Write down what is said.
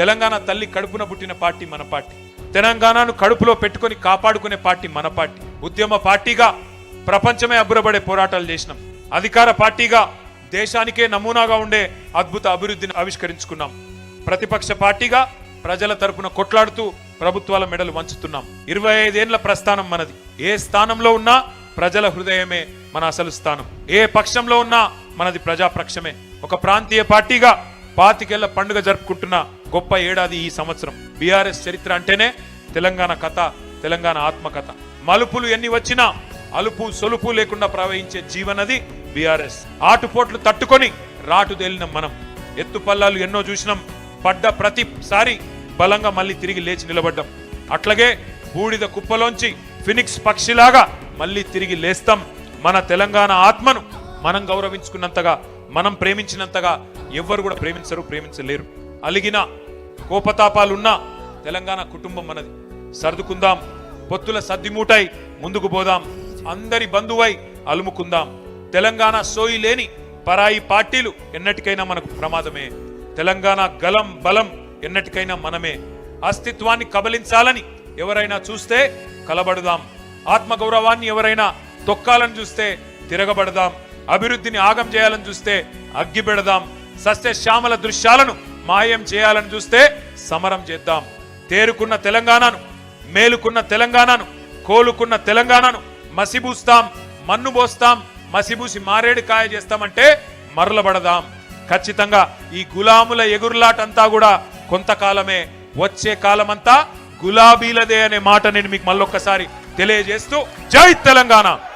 తెలంగాణ తల్లి కడుపున పుట్టిన పార్టీ మన పార్టీ. తెలంగాణను కడుపులో పెట్టుకొని కాపాడుకునే పార్టీ మన పార్టీ. ఉద్యమ పార్టీగా ప్రపంచమే అబ్బురబడే పోరాటాలు చేసినాం. అధికార పార్టీగా దేశానికే నమూనాగా ఉండే అద్భుత అభివృద్ధిని ఆవిష్కరించుకున్నాం. ప్రతిపక్ష పార్టీగా ప్రజల తరపున కొట్లాడుతూ ప్రభుత్వాల మెడలు వంచుతున్నాం. ఇరవై ఐదేళ్ళ ప్రస్థానం మనది. ఏ స్థానంలో ఉన్నా ప్రజల హృదయమే మన అసలు స్థానం. ఏ పక్షంలో ఉన్నా మనది ప్రజాపక్షమే. ఒక ప్రాంతీయ పార్టీగా పాతికేళ్ళ పండుగ జరుపుకుంటున్న గొప్ప ఏడాది ఈ సంవత్సరం. బీఆర్ఎస్ చరిత్ర అంటేనే తెలంగాణ కథ తెలంగాణ ఆత్మకథ. మలుపులు ఎన్ని వచ్చినా అలుపు సొలుపు లేకుండా ప్రవహించే జీవనది బీఆర్ఎస్. ఆటుపోట్లు తట్టుకొని రాటు తేలిన మనం. ఎత్తుపల్లాలు ఎన్నో చూసినాం. పడ్డ ప్రతిసారి బలంగా మళ్ళీ తిరిగి లేచి నిలబడ్డాం. అట్లాగే బూడిద కుప్పలోంచి ఫినిక్స్ పక్షిలాగా మళ్ళీ తిరిగి లేస్తాం. మన తెలంగాణ ఆత్మను మనం గౌరవించుకున్నంతగా మనం ప్రేమించినంతగా ఎవ్వరు కూడా ప్రేమించరు ప్రేమించలేరు. అలిగిన కోపతాపాలున్నా తెలంగాణ కుటుంబం మనది. సర్దుకుందాం. పొత్తుల సర్దిమూటై ముందుకు పోదాం. అందరి బంధువై అలుముకుందాం. తెలంగాణ సోయి లేని పరాయి పార్టీలు ఎన్నటికైనా మనకు ప్రమాదమే. తెలంగాణ గలం బలం ఎన్నటికైనా మనమే. అస్తిత్వాన్ని కబలించాలని ఎవరైనా చూస్తే కలబడుదాం. ఆత్మగౌరవాన్ని ఎవరైనా తొక్కాలని చూస్తే తిరగబడదాం. అభివృద్ధిని ఆగం చేయాలని చూస్తే అగ్గిపెడదాం. సస్యశ్యామల దృశ్యాలను మాయం చేయాలని చూస్తే సమరం చేద్దాం. తేరుకున్న తెలంగాణను మేలుకున్న తెలంగాణను కోలుకున్న తెలంగాణను మసిబూస్తాం మన్ను పోస్తాం మసిబూసి మారేడు కాయ చేస్తామంటే మరలబడదాం. ఖచ్చితంగా ఈ గులాముల ఎగురులాటంతా కూడా కొంతకాలమే వచ్చే కాలమంతా గులాబీలదే అనే మాట నేను మీకు మళ్ళొక్కసారి తెలియజేస్తూ జై తెలంగాణ!